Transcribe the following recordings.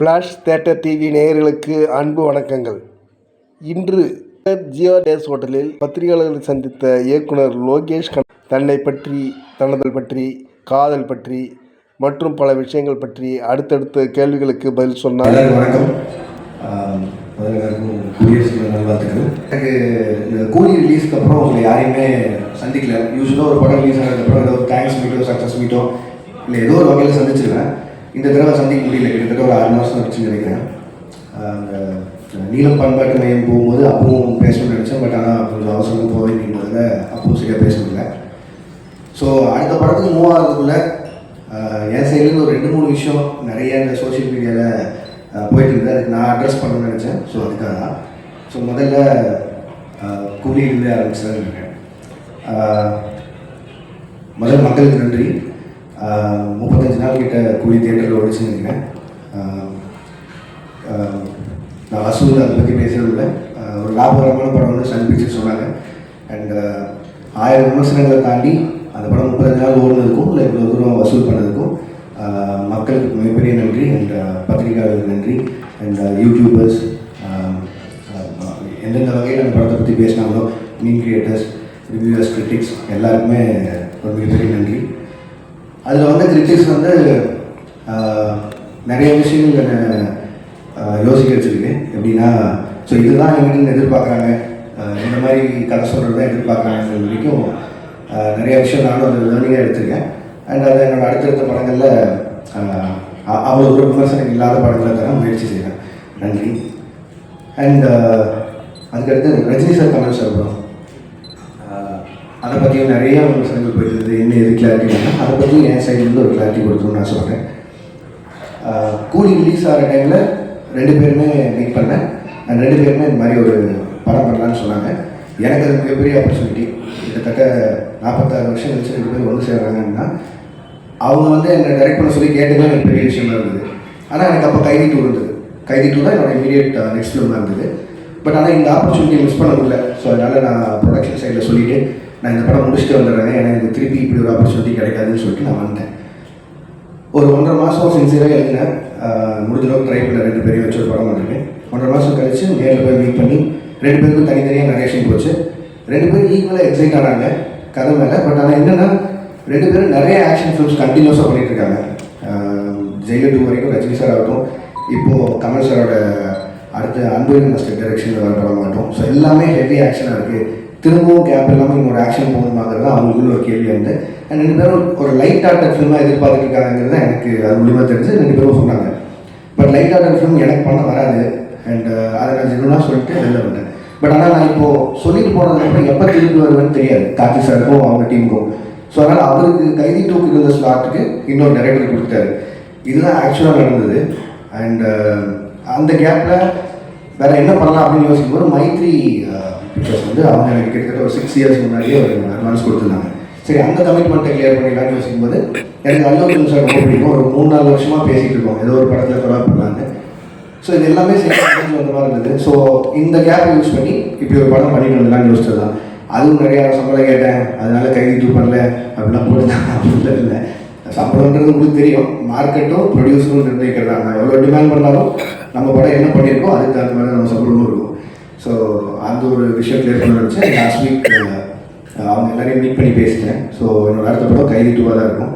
Flash theatre TV நேயர்களுக்கு அன்பு வணக்கங்கள். இன்று ஜியோ டேஸ் ஹோட்டலில் பத்திரிகையாளர்களை சந்தித்த இயக்குனர் லோகேஷ் கன தன்னை பற்றி தனது பற்றி காதல் பற்றி மற்றும் பல விஷயங்கள் பற்றி அடுத்தடுத்த கேள்விகளுக்கு பதில் சொன்னார். வணக்கம். எனக்கு இந்த கூலி ரிலீஸ்க்கு அப்புறம் உங்களை யாரையுமே சந்திக்கல. யூஸ்வலாக ஒரு படம் ரிலீஸ் ஆனதுக்கப்புறம் ஏதோ தேங்க்ஸ் மீட்டோ சக்ஸஸ் மீட்டோ இல்லை ஏதோ ஒரு வகையில் சந்திச்சிருவேன். இந்த தடவை சந்திக்க முடியல. கிட்டத்தட்ட ஒரு ஆறு மாதம் வச்சு நினைக்கிறேன். அந்த நீலம் பண்பாட்டு மையம் போகும்போது அப்பவும் பேசணும்னு நினச்சேன். பட் ஆனால் கொஞ்சம் அவசரம் போக வேண்டியதுனால அப்பவும் சரியாக பேச முடியல. ஸோ அடுத்த படத்துக்கு மூவ் ஆகிறதுக்குள்ள என் சைட்லேருந்து ஒரு ரெண்டு மூணு விஷயம் நிறைய இந்த சோஷியல் மீடியாவில் போயிட்டு இருந்தது அதுக்கு நான் அட்ரஸ் பண்ணணும்னு நினச்சேன். ஸோ அதுக்காக தான். ஸோ முதல்ல ஆஹ், கூலியிலிருந்தே ஆரம்பிச்சதான் இருக்கேன் முதல் மக்களுக்கு நன்றி. முப்பத்தஞ்சு நாள் கிட்ட கூலி தேட்டரில் ஒழிச்சு நினைக்கிறேன். நான் வசூல் அதை பற்றி பேசுறது இல்லை. ஒரு லாபகரமான படம்னு சன் பிக்சர் சொன்னாங்க. அண்ட் ஆயிரம் விமர்சனங்களை தாண்டி அந்த படம் முப்பத்தஞ்சு நாள் ஓடுனதுக்கும் இல்லை இவ்வளோ தூரம் வசூல் பண்ணதுக்கும் மக்களுக்கு மிகப்பெரிய நன்றி. அண்ட் பத்திரிகையாளர்களுக்கு நன்றி. அண்ட் யூடியூபர்ஸ் எந்தெந்த வகையில் அந்த படத்தை பற்றி பேசினாங்களோ மீன் கிரியேட்டர்ஸ் ரிவ்யூவர்ஸ் கிரிட்டிக்ஸ் எல்லாருக்குமே ஒரு மிகப்பெரிய நன்றி. அதில் வந்து கிரிட்டிக்ஸ் வந்து நிறைய விஷயங்கள் யோசிக்க வச்சுருக்கேன் எப்படின்னா ஸோ இதுதான் எங்கன்னு எதிர்பார்க்குறாங்க. இந்த மாதிரி கதை சொல்கிறது தான் எதிர்பார்க்குறாங்க வரைக்கும் நிறைய விஷயம் நானும் அதை லேர்னிங்காக எடுத்திருக்கேன். அண்ட் அதை என்னோடய அடுத்தடுத்த படங்களில் அவ்வளோ ஒரு விமர்சனம் இல்லாத படங்களை தர முயற்சி செய்கிறேன் நன்றி. அண்ட் அதுக்கடுத்து ரஜினி சார் கமல் சார் படம். அதை பற்றியும் நிறைய விமர்சனங்கள் போயிட்டு இருந்தது என்ன எது கிளாரிட்டி வேணும் அதை பற்றி என் சைட்லேருந்து ஒரு கிளாரிட்டி கொடுக்கணும்னு நான் சொல்கிறேன் கூலி ரிலீஸ் ஆகிற டைமில் ரெண்டு பேருமே மீட் பண்ணேன். ரெண்டு பேருமே இந்த மாதிரி ஒரு படம் பண்ணலான்னு சொன்னாங்க. எனக்கு அது மிகப்பெரிய ஆப்பர்ச்சுனிட்டி கிட்டத்தட்ட நாற்பத்தாறு வருஷம் கழிச்சு ரெண்டு பேர் ஒன்று சேர்றாங்கன்னா அவங்க வந்து என்னை டைரக்ட் பண்ண சொல்லி கேட்டதே எனக்கு பெரிய விஷயமா இருந்தது. ஆனால் எனக்கு அப்போ கைதி டூ இருந்தது. கைதி டூ தான் என்னோட இமீடியட் நெக்ஸ்ட் ஃபிலிமாக இருந்தது. பட் ஆனால் இந்த ஆப்பர்ச்சுனிட்டியை மிஸ் பண்ண முடியல. ஸோ அதனால் நான் ப்ரொடக்ஷன் சைடில் சொல்லிவிட்டு நான் இந்த படம் முடிச்சுட்டு வந்துடுறேன். ஏன்னா எனக்கு திருப்பி இப்படி ஒரு ஆப்பர்ச்சுனிட்டி கிடைக்காதுன்னு சொல்லிட்டு நான் வந்தேன் ஒரு ஒன்றரை மாதம் சின்சியராக எழுதினேன். முடிஞ்சளவுக்கு ட்ரை பண்ண ரெண்டு பேரையும் வச்சு ஒரு படம் பண்ணிருக்கேன் ஒன்றரை மாதம் கழிச்சு நேரில் போய் மீட் பண்ணி ரெண்டு பேருக்கும் தனித்தனியாக நரேஷன் போச்சு. ரெண்டு பேரும் ஈக்குவலாக எக்ஸைட் ஆனாங்க கதை மேலே. பட் ஆனால் என்னென்னா ரெண்டு பேரும் நிறைய ஆக்ஷன் ஃபிலிம்ஸ் கண்டினியூஸாக பண்ணிகிட்டு இருக்காங்க. ஜெயிலர் டூ வரைக்கும் ரஜினி சார் ஆகட்டும் இப்போது கமல் சாரோட அடுத்த அன்பு மாஸ்டர் டைரக்ஷனில் வர படம் மாட்டோம் ஸோ எல்லாமே ஹெவி ஆக்ஷனாக இருக்குது திரும்பவும் கேப் இல்லாமல் இன்னொரு ஆக்ஷன் போகணுமாங்கிறது தான் அவங்களுக்குள்ள ஒரு கேள்வி வந்து. அண்ட் ரெண்டு பேரும் ஒரு லைட் ஆர்டர் ஃபிலிமாக எதிர்பார்த்துருக்காங்கிறது தான் எனக்கு அது மூலியமாக தெரிஞ்சு ரெண்டு பேரும் சொன்னாங்க. பட் லைட் ஆர்டர் ஃபிலிம் எனக்கு பண்ண வராது. அண்ட் uh, அதை நான் ஜெனுவனாக சொல்லிட்டு வெளில வந்தேன். பட் ஆனால் நான் இப்போது சொல்லிட்டு போனதுக்கப்புறம் எப்போ திரும்பி வருவேன்னு தெரியாது. கார்த்தி சாருக்கும் அவங்க டீமுக்கும் ஸோ அதனால் அவருக்கு கைதி டூக்கு இருந்த ஸ்லாட்டுக்கு இன்னொரு டேரக்டர் கொடுத்தாரு இதுதான் ஆக்சுவலாக நடந்தது. அண்ட் uh, அந்த கேப்பில் வேற என்ன பண்ணலாம் அப்படின்னு யோசிக்கும் போது மைத்ரி பிக்சர்ஸ் வந்து அவங்க எனக்கு கிட்டத்தட்ட ஒரு சிக்ஸ் இயர்ஸ் முன்னாடியே ஒரு அட்வான்ஸ் கொடுத்துருந்தாங்க. சரி அந்த கமிட்மெண்ட்டை கிளியர் பண்ணிடலாம்னு யோசிக்கும் போது எனக்கு அல்லு சார் ரொம்ப பிடிக்கும். ஒரு மூணு நாலு வருஷமாக பேசிகிட்டு இருக்கோம். ஏதோ ஒரு படத்தில் கொலாப் பண்ணலான்னு ஸோ இது எல்லாமே சேர்ந்து வந்த மாதிரி இருந்தது. ஸோ இந்த கேப்பை யூஸ் பண்ணி இப்படி ஒரு படம் பண்ணிட்டு வந்தலாம்னு யோசிச்சது தான் அதுவும் நிறையா சம்பளம் கேட்டேன். அதனால கைது பண்ணல. அப்படிலாம் போட்டுதான் அப்படின்னு இல்லை. சம்பளம்ன்றது உங்களுக்கு தெரியும். மார்க்கெட்டும் ப்ரொடியூசரும் நிர்ணயிக்கிறதா நான் எவ்வளோ டிமாண்ட் பண்ணாலும் நம்ம படம் என்ன பண்ணியிருக்கோம் அதுக்கு தகுந்த மாதிரி நம்ம சம்பளமும் இருக்கும். ஸோ அந்த ஒரு விஷயம் கிளியர் பண்ண வச்சு லாஸ்ட் வீக் அவங்க எல்லாரையும் மீட் பண்ணி பேசிட்டேன் ஸோ என்னோட அடுத்த படம் கைதி டூவாக தான் இருக்கும்.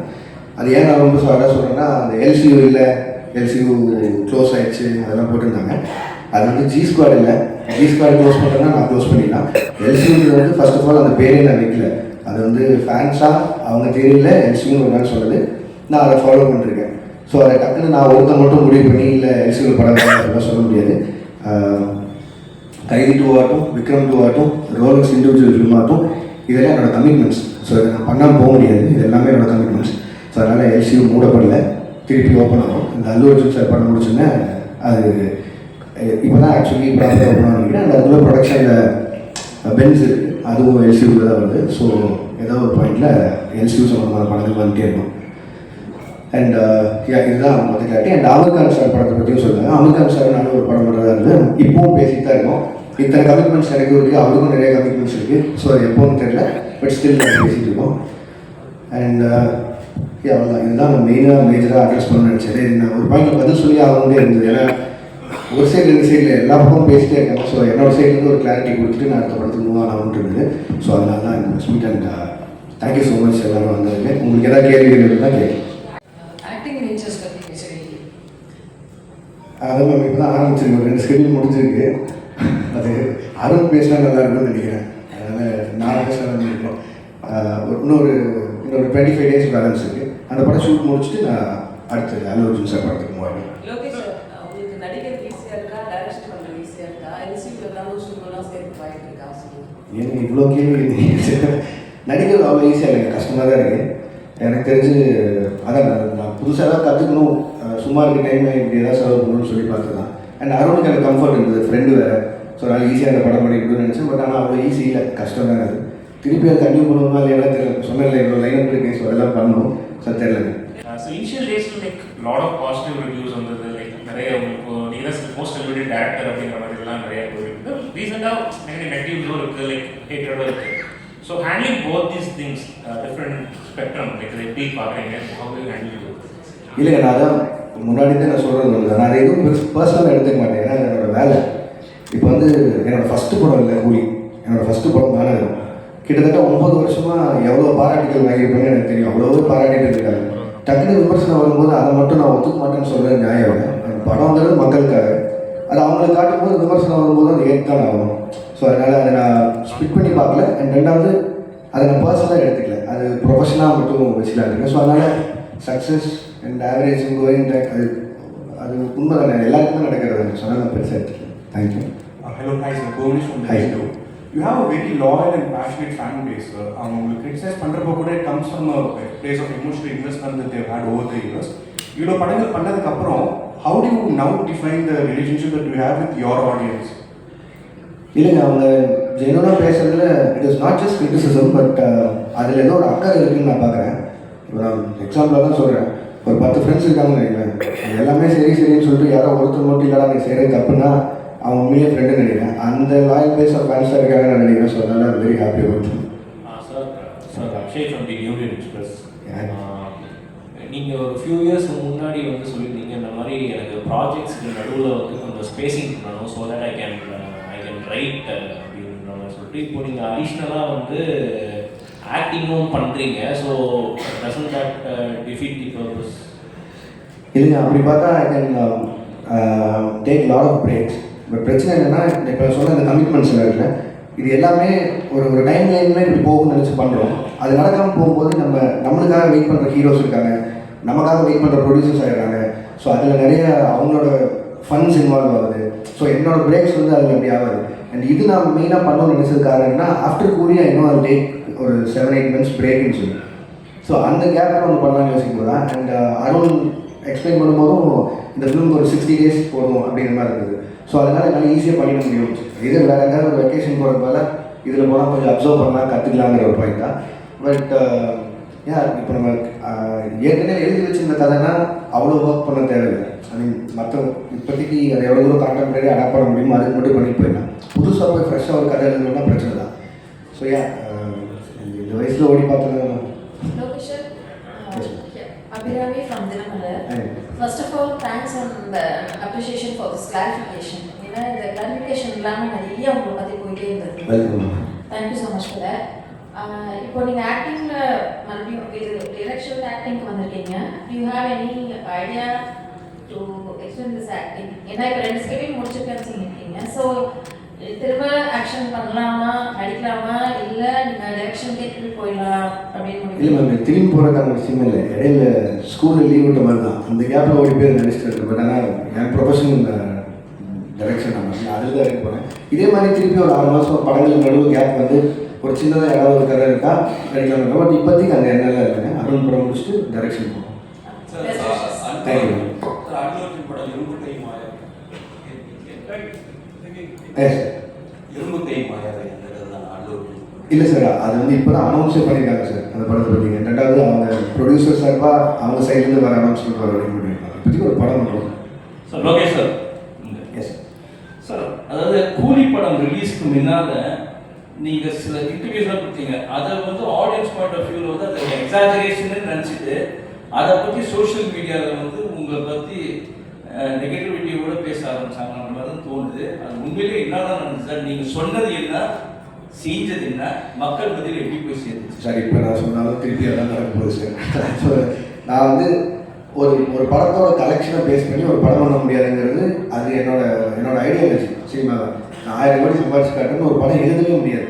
அது ஏன் நான் ரொம்ப சாராக சொல்கிறேன்னா அந்த எல்சியூ இல்லை எல்சியூ க்ளோஸ் ஆயிடுச்சு அதெல்லாம் போட்டிருந்தாங்க. அது வந்து ஜி ஸ்குவாட் இல்லை. ஜி ஸ்குவாட் க்ளோஸ் பண்ணுறேன்னா நான் க்ளோஸ் பண்ணிடலாம். எல்சியூ வந்து ஃபர்ஸ்ட் ஆஃப் ஆல் அந்த பேரே நான் வைக்கல. அது வந்து ஃபேன்ஸாக அவங்க தெரியல எல்சியும் ஒரு நாள் சொன்னது நான் அதை ஃபாலோ பண்ணிருக்கேன். ஸோ அதை டக்குன்னு நான் ஒருத்தர் மட்டும் முடிவு பண்ணி இல்லை எல்சியூ படம் அதெல்லாம் சொல்ல முடியாது. கைதி டூ ஆகட்டும் விக்ரம் டூ ஆகட்டும் ரோலக்ஸ் இண்டிவிஜுவல் ஃபிலிம் ஆகட்டும் இதெல்லாம் என்னோட கமிட்மெண்ட்ஸ் ஸோ இதை நான் பண்ணாமல் போக முடியாது. இது எல்லாமே என்னோட கமிட்மெண்ட்ஸ் ஸோ அதனால் எல்சியூ மூடப்படல. திருப்பி ஓப்பன் ஆகும். இந்த அல்லு அர்ஜுன் சார் படம் முடிச்சுன்னா அது இப்போ தான் ஆக்சுவலி ப்ராப்பராக ஓப்பன் ஆகிக்கிறேன் அந்த அதுக்குள்ள ப்ரொடக்ஷனில் பென்ஸ் இருக்குது அதுவும் எல்சியூவில் தான் வருது. ஸோ ஏதோ ஒரு பாயிண்டில் எல்சியூ சம்மந்தமான படங்கள் வந்துட்டே இருக்கும். அண்ட் uh, இதுதான் மொத்த கேட்டி அண்ட் அமீர் கான் சார் படத்தை பற்றியும் சொல்லுவாங்க அமர்கான் சார் நானும் ஒரு படம் பண்ணுறதா இருந்து இப்போவும் பேசிட்டு தான் இருக்கோம். இத்தனை கமிட்மெண்ட்ஸ் எனக்கு இருக்குது அவருக்கும் நிறைய கமிட்மெண்ட்ஸ் இருக்குது ஸோ அது எப்போன்னு தெரியல. பட் ஸ்டில் பேசிகிட்டு இருக்கோம். அண்ட் uh, அவ்வளோதான் இதுதான் நான் மெயினாக மேஜராக அட்ரஸ் பண்ண நினச்சது என்ன நான் ஒரு பாயிண்ட் பதில் சொல்லி ஆகவே இருந்தது. ஏன்னா ஒரு சைடு ரெண்டு சைடில் எல்லா பக்கமும் பேசிட்டே இருக்காங்க. ஸோ என்னோட சைட்லேருந்து ஒரு கிளாரிட்டி கொடுத்துட்டு நான் அடுத்த படத்துக்கு மூவ் இருந்தது ஸோ அதனால தான் இந்த sweet and thank you so much எல்லாரும் வந்ததுக்கு. உங்களுக்கு ஏதாவது கேள்விகள் இருந்தால் பற்றி பேசுகிறீங்க அதான் மேம் இப்போ தான் ஆரம்பிச்சிருக்கு. ஒரு ரெண்டு ஸ்கெடியூல் முடிஞ்சிருக்கு. அது அருண் பேசினா நல்லா இருக்கும்னு நினைக்கிறேன். அதனால் நான் பேசலாம் இருக்கேன் ஒரு இன்னொரு இன்னொரு டுவெண்ட்டி ஃபைவ் டேஸ் பேலன்ஸ் இருக்குது அந்த படம் ஷூட் முடிச்சுட்டு நான் அடுத்தது அல்லு அர்ஜுன் சார் படத்துக்கு மூவ் ஆகிறேன் லோகேஷ் உங்களுக்கு நடிகர் ஈஸியாக இருக்கா டைரக்ட் பண்ணுறது ஈஸியாக இருக்கா எல்சிக்கு எல்லாம் ஸ்டூடெண்ட்லாம் சேர்த்து வாய்ப்பு இருக்கா சொல்லுங்க இவ்வளோ கேள்வி நடிக்கிறது அவ்வளோ ஈஸியாக இல்லைங்க கஷ்டமாக தான் இருக்குது எனக்கு தெரிஞ்சு அதான் நான் புதுசாக தான் கற்றுக்கணும் சும்மா இருக்க டைம் இப்படி ஏதாவது செலவு பண்ணணும்னு சொல்லி பார்த்து தான் அண்ட் அருணுக்கு எனக்கு கம்ஃபர்ட் இருந்தது ஃப்ரெண்டு வேறு. ஸோ நான் ஈஸியாக அந்த படம் பண்ணிக்கணும்னு நினச்சேன். பட் ஆனால் அவ்வளோ ஈஸி இல்லை. கஷ்டம் தான் அது. திருப்பி அதை கண்டினியூ பண்ணுவோமா இல்லையா தெரியல. சொன்னேன்ல இவ்வளோ லைன் இருக்கு. ஸோ அதெல்லாம் பண்ணணும். சார் தெரியலங்க ஸோ இனிஷியல் டேஸில் like lot of positive reviews வந்தது. லைக் நிறைய உங்களுக்கு நீங்கள் தான் மோஸ்ட் எலிவேட்டட் டேரக்டர் அப்படிங்கிற மாதிரிலாம் நிறைய போயிருக்கு ரீசெண்டாக நிறைய நெகட்டிவ்ஸும் இருக்குது லைக் ஹேட்டடும் இருக்குது so handling both these things different spectrum like எப்படி பார்க்குறீங்க ஹவு யூ ஹேண்டில் இல்லைங்க நான் அதான் முன்னாடி தான் நான் சொல்கிறது நான் அதை எதுவும் பர்சனலாக எடுத்துக்க மாட்டேன். ஏன்னா என்னோட வேலை. இப்போ வந்து என்னோடய ஃபஸ்ட்டு படம் இல்லை கூலி. என்னோடய ஃபஸ்ட்டு படம் மாநகரம் கிட்டத்தட்ட ஒம்பது வருஷமாக எவ்வளோ பாராட்டுகள் வாங்கியிருப்பேன்னு எனக்கு தெரியும். அவ்வளோ பாராட்டிட்டு இருக்காங்க. டக்குனு விமர்சனம் வரும்போது அதை மட்டும் நான் ஒத்துக்க மாட்டேன்னு சொல்கிறேன் நியாயம் படம் வந்தது மக்களுக்காக. அது அவங்களுக்கு காட்டும்போது விமர்சனம் வரும்போது அது ஏற்கான ஆகணும் ஸோ அதனால் அதை நான் ஸ்பிட் பண்ணி பார்க்கல அண்ட் ரெண்டாவது அதை நான் பர்சனலாக எடுத்துக்கல அது ப்ரொஃபஷனாக மட்டும் இருக்கேன் ஸோ அதனால் சக்ஸஸ் அண்ட் ஆவரேஜ் கோயிங் அது அது உண்மை தானே எல்லாருக்குமே நடக்கிறது சொன்னால் நான் பெருசாக எடுத்துக்கல thank you sir. Bhuvanesh from Hi. Hi. You have a very loyal and passionate fan base, sir. அவங்க உங்களுக்கு கிரிட்டிசைஸ் பண்ணுறப்போ கூட a place of emotional investment that they've had over the years. இவ்வளோ படங்கள் பண்ணதுக்கப்புறம் how do you now define the relationship that you have with your audience? இல்லைங்க அவங்க ஜெனுவனாக பேசுறதுல it is not just criticism but அதில் ஏதோ ஒரு அக்கறை இருக்குன்னு நான் பார்க்குறேன். இப்போ நான் எக்ஸாம்பிளாக தான் சொல்கிறேன் ஒரு பத்து ஃப்ரெண்ட்ஸ் இருக்காங்கன்னு அது எல்லாமே சரி சரின்னு சொல்லிட்டு யாரோ ஒருத்தர் மட்டும் இல்லைடா நீ செய்கிறது தப்புன்னா அவங்க உண்மையிலே ஃப்ரெண்டுன்னு நினைக்கிறேன். அந்த லாயல் பேஸ் ஆஃப் ஃபேன்ஸாக இருக்காங்கன்னு நான் நினைக்கிறேன். ஸோ அதனால் very happy about sir sir Akshay from the Union Express. நீங்கள் ஒரு ஃபியூ இயர்ஸ் முன்னாடி வந்து சொல்லியிருந்தீங்க மாதிரி எனக்கு ப்ராஜெக்ட்ஸ்க்கு நடுவில் வந்து கொஞ்சம் ஸ்பேசிங் பண்ணணும் so that I can I can write அப்படின்ற மாதிரி சொல்லிட்டு இப்போ நீங்கள் அடிஷ்னலாக வந்து ஆக்டிங்கும் பண்ணுறீங்க so doesn't that defeat the purpose இல்லைங்க அப்படி பார்த்தா I can take lot of breaks but பிரச்சனை என்னென்னா இப்போ சொன்ன இந்த கமிட்மெண்ட்ஸ் இருக்குல்ல இது எல்லாமே ஒரு ஒரு டைம் லைனில் இப்படி போகும்னு நினச்சி பண்ணுறோம் அது நடக்காமல் போகும்போது நம்ம நம்மளுக்காக வெயிட் பண்ணுற ஹீரோஸ் இருக்காங்க நமக்காக வெயிட் பண்ணுற ப்ரொடியூசர்ஸ் ஆகிடுறாங்க ஸோ அதில் நிறைய அவங்களோட ஃபண்ட்ஸ் இன்வால்வ் ஆகுது. ஸோ என்னோட பிரேக்ஸ் வந்து அதில் அப்படி ஆகாது. அண்ட் இது நான் மெயினாக பண்ணணும்னு நினச்சது காரணம்னா ஆஃப்டர் கூடிய இன்னும் அது டேக் ஒரு செவன் எயிட் மந்த்ஸ் பிரேக்னு சொல்லி. ஸோ அந்த கேப்பில் ஒன்று பண்ணலாம்னு யோசிக்கும் போது தான் அண்ட் அருண் எக்ஸ்பிளைன் பண்ணும்போதும் இந்த ஃபிலிம் ஒரு சிக்ஸ்டி டேஸ் போதும் அப்படிங்கிற மாதிரி இருக்குது ஸோ அதனால் என்னால் ஈஸியாக பண்ணிட முடியும். இது வேறு ஏதாவது ஒரு வெக்கேஷன் போகிறதுனால இதில் போனால் கொஞ்சம் அப்சர்வ் பண்ணலாம் கற்றுக்கலாங்கிற ஒரு பாயிண்ட் தான் பட் யா இப்போ நம்ம ஏற்கனவே எழுதி வச்சிருந்த கதைனா அவ்வளோ ஒர்க் பண்ண தேவையில்லை. ஐ மீன் மற்ற இப்போதைக்கு அதை எவ்வளோ தூரம் கான்டெம்பரரி அடாப்ட் பண்ண முடியுமோ அதுக்கு மட்டும் பண்ணிட்டு போயிடலாம். புதுசாக போய் ஃப்ரெஷ்ஷாக ஒரு கதை எழுதணும்னா பிரச்சனை தான். ஸோ யா இந்த வயசில் ஓடி yeah, Abhirami from Dinamalar. Hi. First of all, thanks and appreciation for this clarification. ஏன்னா இந்த clarification இல்லாமல் நிறைய உங்களை பற்றி போயிட்டே இருந்தது. Thank you so much for that இப்போ நீங்கள் ஆக்டிங்கில் மறுபடியும் இது டிரெக்ஷன் ஆக்டிங்க்கு வந்திருக்கீங்க. You have any idea to explain this acting ஏன்னா இப்போ ரெண்டு ஸ்கெடியூல் முடிச்சிருக்கேன்னு சொல்லியிருக்கீங்க. ஸோ திரும்ப ஆக்ஷன் பண்ணலாமா நடிக்கலாமா இல்லை நீங்கள் டைரக்ஷனுக்கே திரும்பி போயிடலாம் அப்படின்னு இல்லை மேம் திரும்பி போகிறதுக்கான விஷயம் இல்லை. இடையில ஸ்கூலில் லீவ் விட்ட மாதிரி தான். அந்த கேப்பில் ஓடி போய் நடிச்சிட்டு இருக்கேன் பட் ஆனால் என் ப்ரொஃபஷனல் டைரக்ஷன் நான் அதில் தான் இருக்க போகிறேன் இதே மாதிரி திருப்பி ஒரு ஆறு மாதம் படங்களுக்கு நடுவு கேப் வந்து ஒரு சின்னதாக யாராவது ஒரு கதை இருக்கா? நடிக்கலாம் பட் இப்போதைக்கு அந்த எண்ணெல்லாம் இல்லைங்க அருண் படம் முடிச்சுட்டு டைரக்ஷன் wishes. தேங்க்யூ இல்லை சார் அது வந்து இப்போ தான் அனௌன்ஸே பண்ணியிருக்காங்க சார் அந்த படத்தை பற்றி ரெண்டாவது அவங்க ப்ரொடியூசர் சார்பாக அவங்க சைட்லேருந்து வர அனௌன்ஸ்மெண்ட் வர அப்படின்னு பண்ணியிருக்காங்க இப்போதைக்கு ஒரு படம் பண்ணுறோம் sir Lokesh sir. Yes sir அதாவது கூலி படம் ரிலீஸ்க்கு முன்னால் நீங்கள் சில இன்டர்வியூஸ்லாம் கொடுத்தீங்க. அதை வந்து ஆடியன்ஸ் பாயிண்ட் ஆஃப் வியூவில் வந்து அதை எக்ஸாஜரேஷன் நினச்சிட்டு அதை பற்றி சோஷியல் மீடியாவில் வந்து உங்களை பற்றி நெகட்டிவிட்டியோட பேச ஆரம்பிச்சாங்க அந்த மாதிரி தான் தோணுது. அது உண்மையிலே என்னதான் நடந்துச்சு? சார் நீங்கள் சொன்னது என்ன? செஞ்சது என்ன? மக்கள் பதில் எப்படி போய் சேர்ந்துச்சு? சார் இப்போ நான் சொன்னாலும் திருப்பி அதான் நடக்க போகுது சார். நான் வந்து ஒரு ஒரு படத்தோட கலெக்ஷனை பேஸ் பண்ணி ஒரு படம் பண்ண முடியாதுங்கிறது அது என்னோட என்னோட ஐடியாலஜி தான் நான் ஆயிரம் கோடி சம்பாதிச்சு காட்டுன்னு ஒரு படம் எழுதவே முடியாது.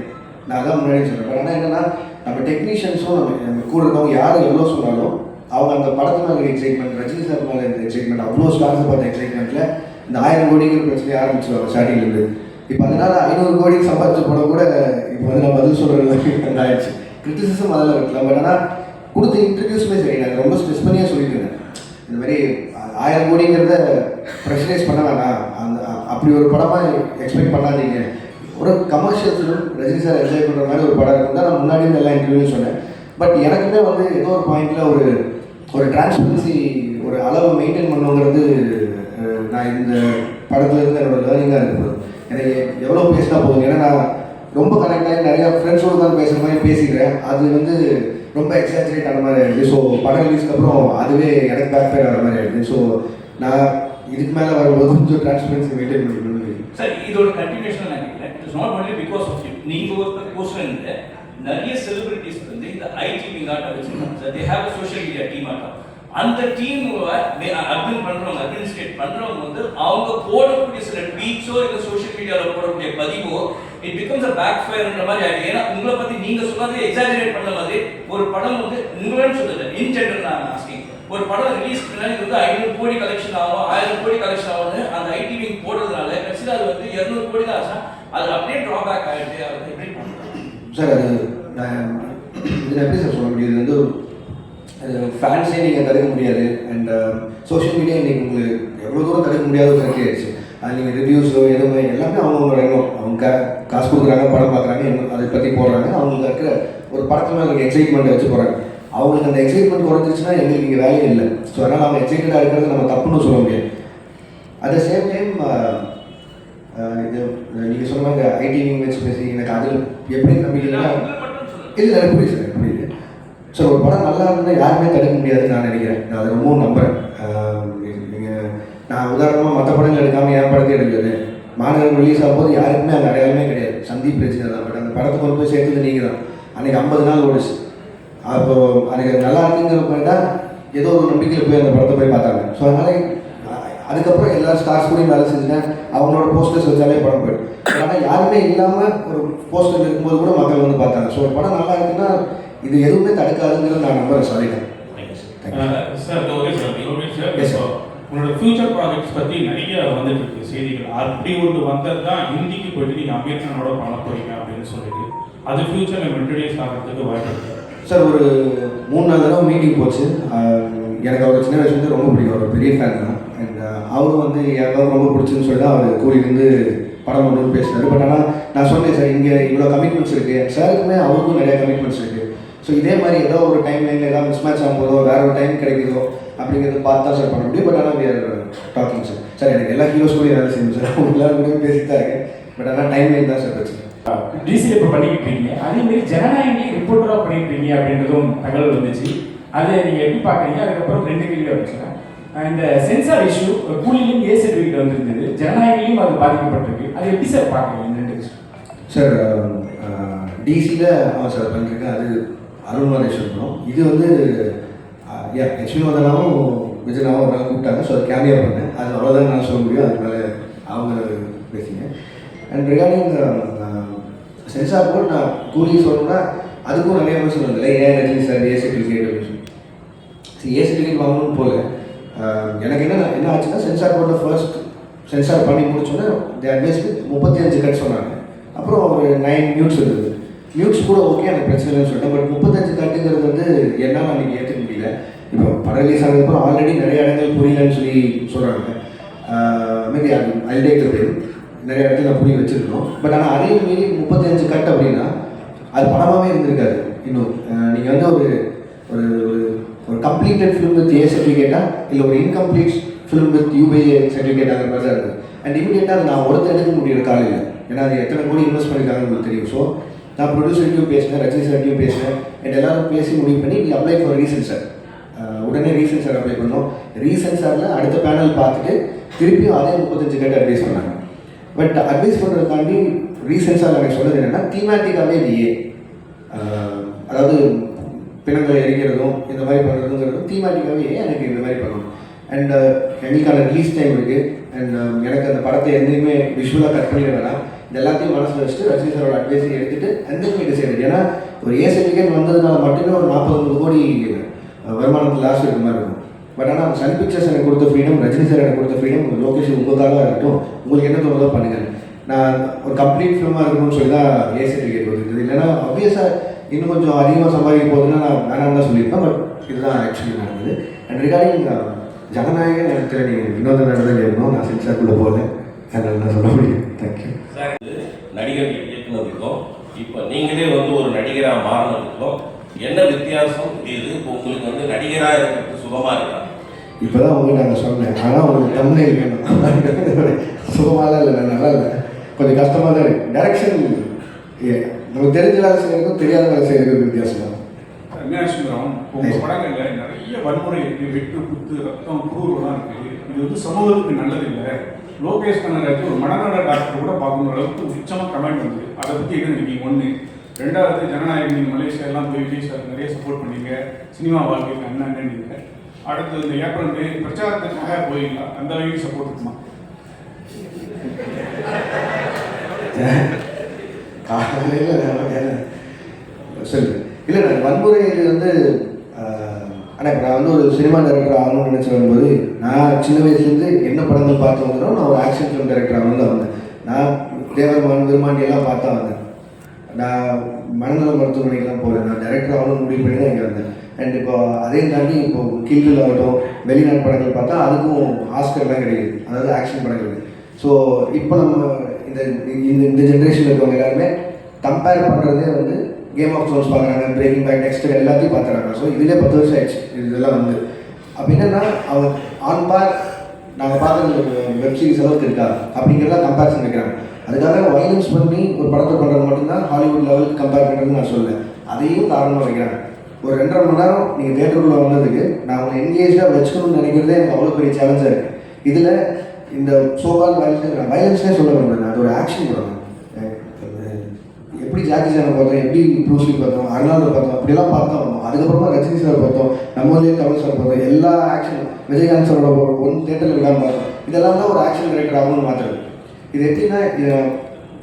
நான் அதான் முன்னாடி சொல்கிறேன் பட் ஆனால் என்னென்னா நம்ம டெக்னீஷியன்ஸும் நம்ம நம்ம கூட இருக்கவங்க யார் எவ்வளோ சொன்னாலும் அவங்க அந்த படத்து மேலே எக்ஸைட்மெண்ட் ரஜினி சார் மேலே இருந்த எக்ஸைட்மெண்ட் அவ்வளோ ஸ்டார்ஸ் பார்த்த எக்ஸைட்மெண்ட்டில் இந்த ஆயிரம் கோடிங்கிற பிரச்சனையை ஆரம்பிச்சிருவாங்க ஸ்டார்டிங்லேருந்து. இப்போ அதனால் ஐநூறு கோடி சம்பாதிச்ச படம் கூட இப்போ வந்து நான் பதில் சொல்கிறது ஆயிடுச்சு கிரிட்டிசிசம் அதில் இருக்கலாம். பட் ஆனால் கொடுத்த இன்டர்வியூஸுமே சரி. நான் ரொம்ப ஸ்ட்ரெஸ் பண்ணியே சொல்லிட்டு இருந்தேன். இந்த மாதிரி ஆயிரம் கோடிங்கிறத ப்ரெஷரைஸ் பண்ண வேணாம். அந்த அப்படி ஒரு படமாக எக்ஸ்பெக்ட் பண்ணாதீங்க. ஒரு commercial film Rajini sir enjoy பண்ணுற மாதிரி ஒரு படம் இருந்தால் நான் முன்னாடியே இருந்த எல்லா இன்டர்வியூலையும் சொன்னேன். பட் எனக்குமே வந்து ஏதோ ஒரு பாயிண்டில் ஒரு ஒரு டிரான்ஸ்பரன்சி ஒரு அளவை மெயின்டைன் பண்ணுங்கிறது நான் இந்த படத்துலேருந்து என்னோட லேர்னிங்காக இருக்குது எனக்கு எவ்வளோ பேசினா போதும். ஏன்னா நான் ரொம்ப கனெக்ட் ஆகி நிறையா ஃப்ரெண்ட்ஸோடு தான் பேசுகிற மாதிரி பேசிக்கிறேன். அது வந்து ரொம்ப எக்ஸாஜரேட் ஆன மாதிரி ஆகிடுது ஸோ படம் ரிலீஸ்க்கு அப்புறம் அதுவே எனக்கு பேக் பேர் ஆகிற மாதிரி ஆகிடுது ஸோ நான் இதுக்கு மேல வரும்போது கொஞ்சம் டிரான்ஸ்பரன்சி மெயின்டைன் பண்ணிக்கணும் சார் இதோட கண்டினியூஷன் நான் கேட்கிறேன் it's not only because of you நீங்க ஒரு கோஸ்டன் இல்லை நிறைய செலிபிரிட்டிஸ் வந்து இந்த ஐடி விங் வச்சிருக்காங்க. Sir they have social media team ஆட்டம் அந்த டீம் அட்மின் பண்றவங்க அட்மினிஸ்ட்ரேட் பண்றவங்க வந்து அவங்க போடக்கூடிய சில ட்வீட்ஸோ இல்ல சோஷியல் மீடியாவில் போடக்கூடிய பதிவோ இட் பிகம்ஸ் அ பேக் ஃபயர்ன்ற மாதிரி ஆயிடுது. ஏன்னா உங்களை பத்தி நீங்க சொன்னது எக்ஸாஜரேட் பண்ண மாதிரி ஒரு படம் வந்து உங்களன்னு சொல்லுது இன் ஜென்ரல் நான் ஆஸ்கிங் ஒரு படம் ரிலீஸ் பின்னாடி வந்து ஐநூறு கோடி கலெக்ஷன் ஆகும் ஆயிரம் கோடி கலெக்ஷன் ஆகும்னு அந்த ஐடி விங் போடுறதுனால கடைசியில் அது வந்து இரநூறு கோடி தான் ஆச்சா அது அப்படியே ட்ராபேக் ஆகிட்டு அது எப்படி சார் அது நான் இது எப்படி சார் சொல்ல முடியுது இது வந்து அது ஃபேன்ஸே நீங்கள் தடுக்க முடியாது அண்ட் சோஷியல் மீடியா இன்னைக்கு உங்களுக்கு எவ்வளோ தூரம் தடுக்க முடியாத ஒரு ஆயிடுச்சு. அது நீங்கள் ரிவ்யூஸோ எதுவுமே எல்லாமே அவங்களோட எண்ணம் அவங்க காசு கொடுக்குறாங்க படம் பார்க்குறாங்க அதை பற்றி போடுறாங்க. அவங்களுக்கு இருக்கிற ஒரு படத்து அவங்களுக்கு இருக்க எக்ஸைட்மெண்ட் வச்சு போகிறாங்க அவங்களுக்கு அந்த எக்ஸைட்மெண்ட் குறைஞ்சிருச்சுன்னா எங்களுக்கு இங்கே வேலையே இல்லை. ஸோ அதனால் அவங்க எக்ஸைட்டடாக இருக்கிறது நம்ம தப்புன்னு சொல்ல முடியாது. அட் த சேம் டைம் இது நீங்கள் சொன்ன மாதிரி ஐடி வச்சு பேசி எனக்கு அதில் எப்படி நம்பிக்கை இல்லைன்னா உங்களை மட்டும் சொல்லுங்க இல்லை எனக்கு புரியுது சார் புரியுது. ஸோ ஒரு படம் நல்லா இருந்தால் யாருமே தடுக்க முடியாதுன்னு நான் நினைக்கிறேன். நான் அதை ரொம்பவும் நம்புறேன். நீங்கள் நான் உதாரணமாக மற்ற படங்கள் எடுக்காமல் என் படத்தை எடுக்கிறது. மாநகரம் ரிலீஸ் ஆகும்போது யாருக்குமே அந்த அடையாளமே கிடையாது. சந்தீப் பிரச்சனை தான் பட் அந்த படத்தை கொண்டு போய் சேர்த்தது நீங்கள் தான் அன்றைக்கி ஐம்பது நாள் ஓடிச்சு. அப்போ அன்றைக்கி அது நல்லா இருக்குங்கிற மாதிரி தான் ஏதோ ஒரு நம்பிக்கையில் போய் அந்த படத்தை போய் பார்த்தாங்க. ஸோ அதனால் அதுக்கப்புறம் எல்லா ஸ்டார்ஸ் கூடயும் வேலை செஞ்சுட்டேன். அவங்களோட போஸ்டர்ஸ் வச்சாலே படம் போயிடும். ஆனால் யாருமே இல்லாமல் ஒரு போஸ்டர் இருக்கும்போது கூட மக்கள் வந்து பார்த்தாங்க. ஸோ ஒரு படம் நல்லா இருக்குன்னா இது எதுவுமே தடுக்காதுங்கிறது நான் நம்புறேன். சொல்லிட்டேன் சார் ஓகே சார் sir. இப்போ உங்களோட ஃபியூச்சர் ப்ராஜெக்ட்ஸ் பற்றி நிறைய வந்துட்டு இருக்கு. செய்திகள். அப்படி ஒன்று வந்தது தான் ஹிந்திக்கு போயிட்டு நீங்கள் அமீர்கானோட பண்ண போறீங்க அப்படின்னு சொல்லிட்டு. அது ஃபியூச்சரில் இன்ட்ரடியூஸ் ஆகிறதுக்கு வாய்ப்பு இருக்கு. சார் ஒரு மூணு நாள் தடவை மீட்டிங் போச்சு. எனக்கு அவர் சின்ன வயசுலேருந்து ரொம்ப பிடிக்கும். அவர் பெரிய ஃபேன் தான். அண்ட் அவரும் வந்து எனக்கு ரொம்ப பிடிச்சுன்னு சொல்லி தான் அவர் கூறியிருந்து படம் ஒன்று பேசினார். பட் ஆனால் நான் சொன்னேன் சார் இங்கே இவ்வளோ கமிட்மெண்ட்ஸ் இருக்குது சாருக்குமே அவருக்கும் நிறைய கமிட்மெண்ட்ஸ் இருக்குது ஸோ இதே மாதிரி ஏதோ ஒரு டைம் லைனில் ஏதாவது மிஸ் மேட்ச் ஆகும்போதோ வேற ஒரு டைம் கிடைக்குதோ அப்படிங்கிறது பார்த்து தான் சார் பண்ண முடியும். பட் ஆனால் we are uh, talking sir sir எனக்கு எல்லா ஹீரோஸ் கூட வேலை செய்யணும் சார். உங்களால் எல்லாரும் கூட பேசிட்டு தான் இருக்கேன். பட் ஆனால் டைம் லைன் தான் சார் பிரச்சனை. டிசியில் இப்போ பண்ணிக்கிட்டு இருக்கீங்க அதே மாதிரி ஜனநாயகி ரிப்போர்ட்டராக பண்ணிட்டு இருக்கீங்க அப்படின்றதும் தகவல் வந்துச்சு. அதை நீங்கள் எப்படி பார்க்குறீங்க? அதுக்கப்புறம் ரெண்டு கேள்வி வச்சுக்கிறேன் இந்த சென்சார் இஷ்யூ கூலிலையும் ஏ சர்டிஃபிகேட் வந்துருந்தது. ஜனநாயகிலையும் அது பாதிக்கப்பட்டிருக்கு. அது எப்படி சார் பார்க்குறீங்க? இந்த ரெண்டு சார் டிசியில் ஆமாம் சார் பண்ணியிருக்கேன் அது அருண்மதேஸ்வரம் இது வந்து லட்சுமி வந்தனாவும் விஜயனாவும் ஒரு நாள் கூப்பிட்டாங்க. ஸோ அது கேமியா பண்ணேன். அது அவ்வளோதான் நான் சொல்ல முடியும். அதனால அவங்க பேசிங்க அண்ட் ரிகார்டிங் சென்சார் போர்ட் நான் கூலி சொல்லணும்னா அதுக்கும் நிறைய பேர் இல்லை ஏன் ரஜினி சார் ஏ சர்டிஃபிகேட் அப்படின்னு சரி ஏ சர்டிஃபிகேட் வாங்கணும்னு போகல. எனக்கு என்ன என்ன ஆச்சுன்னா சென்சார் போர்டில் ஃபர்ஸ்ட் சென்சார் பண்ணி முடிச்சோன்னே தேர் முப்பத்தி அஞ்சு கட் சொன்னாங்க. அப்புறம் ஒரு நைன் மியூட்ஸ் இருந்தது. மியூட்ஸ் கூட ஓகே எனக்கு பிரச்சனை இல்லைன்னு சொல்லிட்டேன். பட் முப்பத்தஞ்சு கட்டுங்கிறது வந்து என்னால் அன்றைக்கி ஏற்றுக்க முடியல. இப்போ படம் ரிலீஸ் ஆனதுக்கப்புறம் ஆல்ரெடி நிறைய இடங்கள் புரியலன்னு சொல்லி சொல்கிறாங்க மேபி ஐ டேக் நிறைய இடத்துல நான் புரிய பட் ஆனால் அதே மீறி முப்பத்தஞ்சு கட் அப்படின்னா அது படமாகவே இருந்திருக்காது. இன்னும் நீங்கள் வந்து ஒரு ஒரு ஒரு கம்ப்ளீட்டட் ஃபிலிம் வித் ஏ சர்டிஃபிகேட்டா இல்லை ஒரு இன்கம்ப்ளீட் ஃபிலிம் வித் யூபிஏ சர்டிஃபிகேட்டாங்கிற மாதிரி தான் இருக்குது அண்ட் இமீடியட்டாக அதை நான் ஒருத்தர் எடுக்க முடியல காலையில். ஏன்னா அது எத்தனை கோடி இன்வெஸ்ட் பண்ணியிருக்காங்கன்னு உங்களுக்கு தெரியும். ஸோ நான் ப்ரொடியூசர்கிட்டையும் பேசினேன் ரஜினி சார்கிட்டையும் பேசினேன். அண்ட் எல்லாரும் பேசி முடிவு பண்ணி நீ அப்ளை ஃபார் ரீசன் சார் உடனே ரீசன் சார் அப்ளை பண்ணோம். ரீசன் சாரில் அடுத்த பேனல் பார்த்துட்டு திருப்பியும் அதே முப்பத்தஞ்சு கேட்டு அட்வைஸ் பண்ணாங்க. பட் அட்வைஸ் பண்ணுறதுக்காண்டி ரீசன்ஸாக நான் எனக்கு சொன்னது என்னென்னா தீமேட்டிக்காகவே இது ஏ அதாவது பிணங்களை எரிக்கிறதும் இந்த மாதிரி பண்ணுறதுங்கிறதும் தீமேட்டிக்காகவே எனக்கு இந்த மாதிரி பண்ணணும்? அண்ட் எனக்கான ரிலீஸ் டைம் இருக்குது அண்ட் எனக்கு அந்த படத்தை எந்தையுமே விஷுவலாக கட் பண்ணிட வேணாம். இது எல்லாத்தையும் மனசில் வச்சுட்டு ரஜினி சாரோட அட்வைஸை எடுத்துட்டு எந்தையுமே டிசைட் ஏன்னா ஒரு ஏ சர்டிஃபிகேட் வந்ததுனால மட்டுமே ஒரு நாற்பது கோடி வருமானத்தில் லாஸ் இருக்கிற மாதிரி இருக்கும். பட் ஆனால் சன் பிக்சர்ஸ் எனக்கு கொடுத்த ஃப்ரீடம் ரஜினி சார் எனக்கு கொடுத்த ஃப்ரீடம் லோகேஷ் உங்களுக்காக இருக்கட்டும் உங்களுக்கு என்ன தோணுதோ பண்ணுங்கள் நான் ஒரு கம்ப்ளீட் ஃபிலிமாக இருக்கணும்னு சொல்லி தான் ஏ சர்டிஃபிகேட் கொடுத்துருக்குது இல்லைன்னா ஆப்வியஸாக இன்னும் கொஞ்சம் அதிகமாக சம்பாதிக்க போகுதுன்னா நான் வேணாம் தான் சொல்லியிருப்பேன் பட் இதுதான் ஆக்சுவலி நடந்தது. அண்ட் ரிகார்டிங் uh, ஜனநாயக நேரத்தில் நீங்கள் வினோத நடந்தது கேட்கணும் நான் சென்சார்க்குள்ளே போகல. அதனால் நான் சொல்ல முடியும். தேங்க்யூ சார் இது நடிகர் இயக்குனதுக்கும் இப்போ நீங்களே வந்து ஒரு நடிகராக மாறினதுக்கும் என்ன வித்தியாசம்? இது உங்களுக்கு வந்து நடிகராக இருக்கிறது சுகமாக இருக்கா இப்போ தான் உங்களுக்கு நாங்கள் சொன்னேன். ஆனால் உங்களுக்கு தமிழ் வேணும். சுகமாலாம் இல்லை நல்லா இல்லை. கொஞ்சம் கஷ்டமாக தான் இருக்குது டேரக்ஷன் நமக்கு தெரிஞ்ச வேலை செய்யறதுக்கும் தெரியாத வேலை செய்யறதுக்கும் வித்தியாசம் தான். மீனாட்சி சுந்தரம் உங்க படங்கள்ல நிறைய வன்முறை இருக்கு. வெட்டு குத்து ரத்தம் குரூரெல்லாம் இருக்கு. இது வந்து சமூகத்துக்கு நல்லது இல்லை. லோகேஷ் கனகராஜ் ஒரு மனநல டாக்டர் கூட பார்க்கணும் அளவுக்கு உச்சமாக கமெண்ட் வந்து அதை பற்றி என்ன நினைக்கிறீங்க? ஒன்று ரெண்டாவது ஜனநாயகம் நீங்கள் மலேசியா எல்லாம் போய் விஜய் சார் நிறைய சப்போர்ட் பண்ணீங்க. சினிமா வாழ்க்கைக்கு அண்ணன் நீங்க. அடுத்து இந்த ஏப்ரல் மே பிரச்சாரத்துக்காக போயிடலாம் அந்த அளவுக்கு சப்போர்ட் இருக்குமா? சரி இல்லை நான் வன்முறை வந்து ஆனால் இப்போ நான் வந்து ஒரு சினிமா டைரக்டர் ஆகணும்னு நினச்சி வரும்போது நான் சின்ன வயசுலேருந்து என்ன படங்கள் பார்த்து வந்தனோ நான் ஒரு ஆக்ஷன் ஃபிலிம் டைரக்டர் ஆகணும் தான் வந்தேன். நான் தேவர்மான் விருமாண்டி எல்லாம் பார்த்தா வந்தேன். நான் மனநல மருத்துவமனைக்கெல்லாம் போகிறேன் நான் டேரக்டர் ஆகணும் முடிவு பண்ணி தான் இங்கே இருந்தேன் அண்ட் இப்போ அதையும் தாண்டி இப்போ கில்கில் ஆகட்டும் வெளிநாட்டு படங்கள் பார்த்தா அதுக்கும் ஆஸ்கர்லாம் கிடைக்குது அதாவது ஆக்ஷன் படங்கள். ஸோ இப்போ நம்ம இந்த இந்த இந்த ஜென்ரேஷனில் இருக்கவங்க எல்லாருமே கம்பேர் பண்ணுறதே வந்து கேம் ஆஃப் த்ரோன்ஸ் பார்க்குறாங்க பிரேக்கிங் பேக் நெக்ஸ்ட் எல்லாத்தையும் பார்த்துறாங்க. ஸோ இதிலே பத்து வருஷம் ஆயிடுச்சு. இதெல்லாம் வந்து. அப்போ என்னென்னா அவங்க ஆன் பார் நாங்கள் பார்த்து வெப் சீரிஸ் அளவுக்கு இருக்கா? அப்படிங்கிறத கம்பேரிசன் வைக்கிறாங்க. அதுக்காக வைலன்ஸ் பண்ணி ஒரு படத்தை பண்ணுறது மட்டும்தான் ஹாலிவுட் லெவலுக்கு கம்பேர் பண்ணுறதுன்னு நான் சொல்லுவேன் அதையும் காரணமாக வைக்கிறேன் ஒரு ரெண்டரை மணி நேரம் நீங்கள் தேட்டருக்குள்ளே வந்ததுக்கு நான் உங்களை என்கேஜாக வச்சுக்கணும்னு நினைக்கிறதே எனக்கு அவ்வளோ பெரிய சேலஞ்சாக இருக்குது இதில் இந்த சோகால் வயலன்ஸ் வயலன்ஸ்னே சொல்ல விரும்புறேன் அது ஒரு ஆக்ஷன் படம் எப்படி ஜாக்கி சாரை பார்த்தோம் எப்படி ப்ரூஸ்லி பார்த்தோம் அர்னால்டோ பார்த்தோம் அப்படிலாம் பார்த்தோம் வந்தோம் அதுக்கப்புறமா ரஜினி சார் பார்த்தோம் நம்ம வந்து கமல் சார் பார்த்தோம். எல்லா ஆக்ஷன் விஜயகாந்த் சாரோட ஒன் தேட்டரில் விடாமல் பார்த்தோம். இதெல்லாம் தான் ஒரு ஆக்ஷன் டைரக்டர் ஆகணும்னு மாற்றுறது இது எப்படின்னா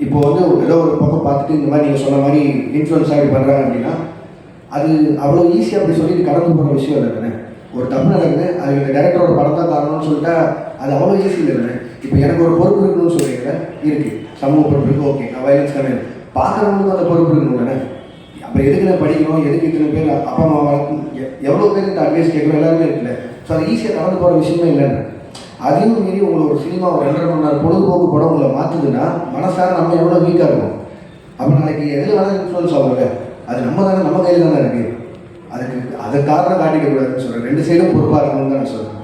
இப்போ வந்து ஏதோ ஒரு பக்கம் பார்த்துட்டு இந்த மாதிரி நீங்கள் சொன்ன மாதிரி இன்ஃப்ளூயன்ஸ் இப்படி பண்ணுறாங்க அப்படின்னா அது அவ்வளோ ஈஸியாக அப்படி சொல்லி கடந்து போகிற விஷயம் இல்லை தானே? ஒரு தப்பு நடக்குது அது இந்த டேரக்டரோட படம் தான் காரணம்னு சொல்லிட்டா அது அவ்வளோ ஈஸி இல்லைண்ணே தானே? இப்போ எனக்கு ஒரு பொறுப்பு இருக்கணும்னு சொல்றீங்களா இருக்குது சமூக பொறுப்பு இருக்குது ஓகே நான் வயலன்ஸ் கம்மி பார்க்குறவங்களுக்கும் அந்த பொறுப்பு இருக்கணும் தானே? அப்புறம் எதுக்கு நான் படிக்கணும் எதுக்கு இத்தனை பேர் அப்பா அம்மா வளர்க்கணும் எவ்வளோ பேர் இந்த அட்வைஸ் கேட்கணும் எல்லாருமே இருக்குல்ல. ஸோ அது ஈஸியாக கடந்து போகிற விஷயமே இல்லைண்ணே அதையும் மீறி உங்களுக்கு ஒரு சினிமா ஒரு ரெண்டரை மணி நேரம் பொழுதுபோக்கு படம் உங்களை மாற்றுதுன்னா மனசார நம்ம எவ்வளோ வீக்காக இருக்கும் அப்போ நாளைக்கு எதில் வேணாலும் இன்ஃப்ளூயன்ஸ் ஆகும்ல அது நம்ம தானே நம்ம கையில் தானே இருக்குது அதுக்கு அதை காரணம் காட்டிக்க கூடாதுன்னு சொல்கிறேன் ரெண்டு சைடும் பொறுப்பாக இருக்கணும்னு தான் நான் சொல்கிறேன்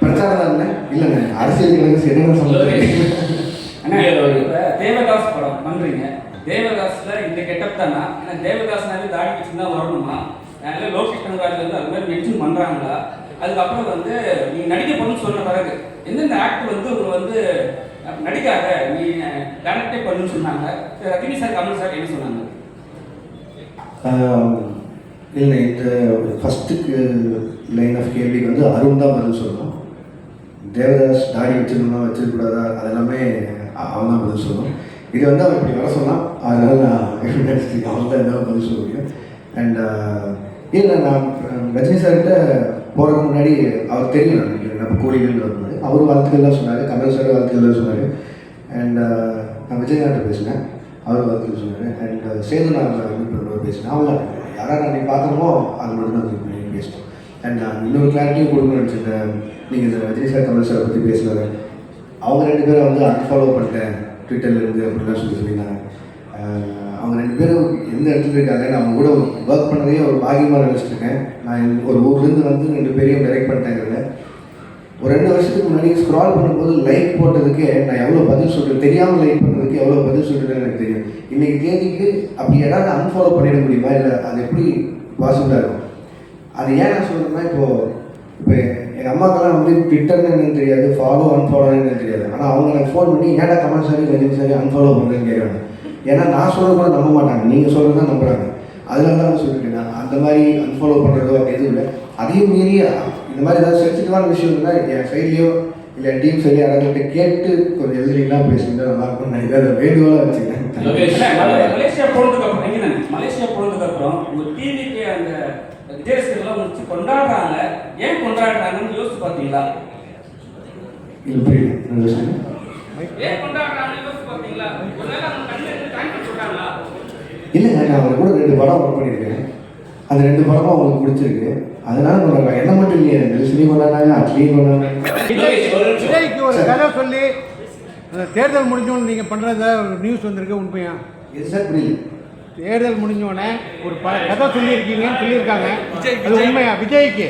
பிரச்சாரம் தானே இல்லைங்க அரசியல் கணக்கு என்னென்ன இப்ப தேவதாஸ் படம் பண்றீங்க. தேவதாஸ்ல இந்த கெட்டப் தானா? ஏன்னா தேவதாஸ்னாலே தாடி வச்சு தான் வரணுமா? அதனால லோகேஷ் கனகராஜ் வந்து அது மாதிரி மென்ஷன் பண்றாங்களா? அதுக்கப்புறம் வந்து நீ நடிக்க போகணும்னு சொன்ன பிறகு எந்தெந்த ஆக்ட் வந்து உங்களை வந்து நடிக்காத நீ டேரக்டே பண்ணுன்னு சொன்னாங்க. ரஜினி சார் கமல் சார் என்ன சொன்னாங்க? இல்லை இந்த ஃபஸ்ட்டுக்கு லைன் ஆஃப் கேள்விக்கு வந்து அருண் தான் பதில் சொல்லணும். தேவதாஸ் தாடி வச்சிருந்தா வச்சிருக்கூடாதா அதெல்லாமே அவன் தான் பதில் சொல்லணும். இது வந்து அவன் இப்படி வர சொன்னான். அதனால நான் எவிடன்ஸ் அவன் தான் எதாவது பதில் சொல்ல முடியும். அண்ட் இல்லை நான் ரஜினி சார்கிட்ட போகிறதுக்கு முன்னாடி அவர் தெரியும் நினைக்கிறேன். நம்ம கோழிகள் வரும்போது அவர் வாழ்த்துக்கள்லாம் சொன்னார். கமல் சார் வாழ்த்துக்கள் சொன்னார். அண்ட் uh, நான் விஜயகாந்த் பேசினேன். அவர் வாழ்த்துக்கள் சொன்னார். அண்ட் uh, சேது நான் மீட் பண்ணும்போது பேசினேன். அவங்க யாராவது அன்றைக்கி பார்க்கணுமோ அது மட்டும் தான் மீட் பண்ணி பேசிட்டோம். அண்ட் நான் uh, இன்னொரு கிளாரிட்டியும் கொடுக்கணும்னு நினச்சிருந்தேன். நீங்கள் இந்த விஜய் சார் கமல் சார் பற்றி பேசுவார் அவங்க ரெண்டு பேரும் வந்து அன்ஃபாலோ பண்ணிட்டேன். ட்விட்டர்லேருந்து அப்படின்லாம் சொல்லி சொல்லியிருந்தாங்க. அவங்க ரெண்டு பேரும் எந்த இடத்துல இருக்காங்க நான் அவங்க கூட ஒர்க் பண்ணதே ஒரு பாகியமாக நினச்சிட்ருக்கேன் நான் ஒரு ஊர்லேருந்து வந்து ரெண்டு பேரையும் டைரக்ட் பண்ணிட்டேங்கிறத ஒரு ரெண்டு வருஷத்துக்கு முன்னாடி ஸ்க்ரால் பண்ணும்போது லைக் போட்டதுக்கே நான் எவ்வளோ பதில் சொல்கிறேன் தெரியாமல் லைக் பண்ணதுக்கு எவ்வளோ பதில் சொல்கிறேன்னு எனக்கு தெரியும். இன்றைக்கி தேதிக்கு அப்படி ஏதாவது அன்ஃபாலோ பண்ணிட முடியுமா? இல்லை அது எப்படி பாசிபிளாக இருக்கும்? அது ஏன் நான் சொல்கிறேன்னா இப்போது இப்போ எங்கள் அம்மாக்கெல்லாம் வந்து ட்விட்டர்னு என்னன்னு தெரியாது ஃபாலோ அன்ஃபாலோன்னு என்னன்னு தெரியாது. ஆனால் அவங்க எனக்கு ஃபோன் பண்ணி ஏன்டா கமெண்ட் சாரி ரஜினி சாரி அன்ஃபாலோ பண்ணுறேன்னு கேட்குறாங்க. ஏன்னா நான் சொல்கிறது கூட நம்ப மாட்டாங்க. நீங்கள் சொல்கிறது தான் நம்புறாங்க. அதனால தான் சொல்லிட்டு நான் அந்த மாதிரி அன்ஃபாலோ பண்ணுறதோ அப்படி எதுவும் இல்லை. அதையும் மீறி இந்த மாதிரி ஏதாவது சென்சிட்டிவான விஷயம் இருந்தால் என் சைட்லேயோ இல்லை டீம் சைட்லேயோ யாராவது கேட்டு கொஞ்சம் எழுதுறீங்களா பேசுனீங்கன்னா நல்லா இருக்கும். நான் இதை வேண்டுகோளாக வச்சுக்கிறேன். இல்ல, மல- மலேசியா போனதுக்கு அப்புறம் இங்க தானே, மலேசியா போனதுக்கு அப்புறம் உங்க டிவிக்கு அந்த விஜயஸ்கர்லாம் வச்சு கொண்டாடுறாங்க. ஏன் கொண்டாடுறாங்கன்னு யோசிச்சு பார்த்தீங்களா இது புரியுது இல்லைங்க நான் அவங்க கூட ரெண்டு படம் ஒர்க் பண்ணியிருக்கேன். அந்த ரெண்டு படமும் அவங்களுக்கு பிடிச்சிருக்கு. அதனால கொண்டாடுறாங்க என்ன மட்டும் இல்லையே நெல்சனையும் கொண்டாடினாங்க அட்லியும் கொண்டாடினாங்க விஜய்க்கு ஒரு கதை சொல்லி தேர்தல் முடிஞ்சோன்னு நீங்கள் பண்ணுறத நியூஸ் வந்திருக்கு உண்மையா? எது சார் புரியல? தேர்தல் முடிஞ்சோடனே ஒரு ப கதை சொல்லியிருக்கீங்கன்னு சொல்லியிருக்காங்க. அது உண்மையா? விஜய்க்கு?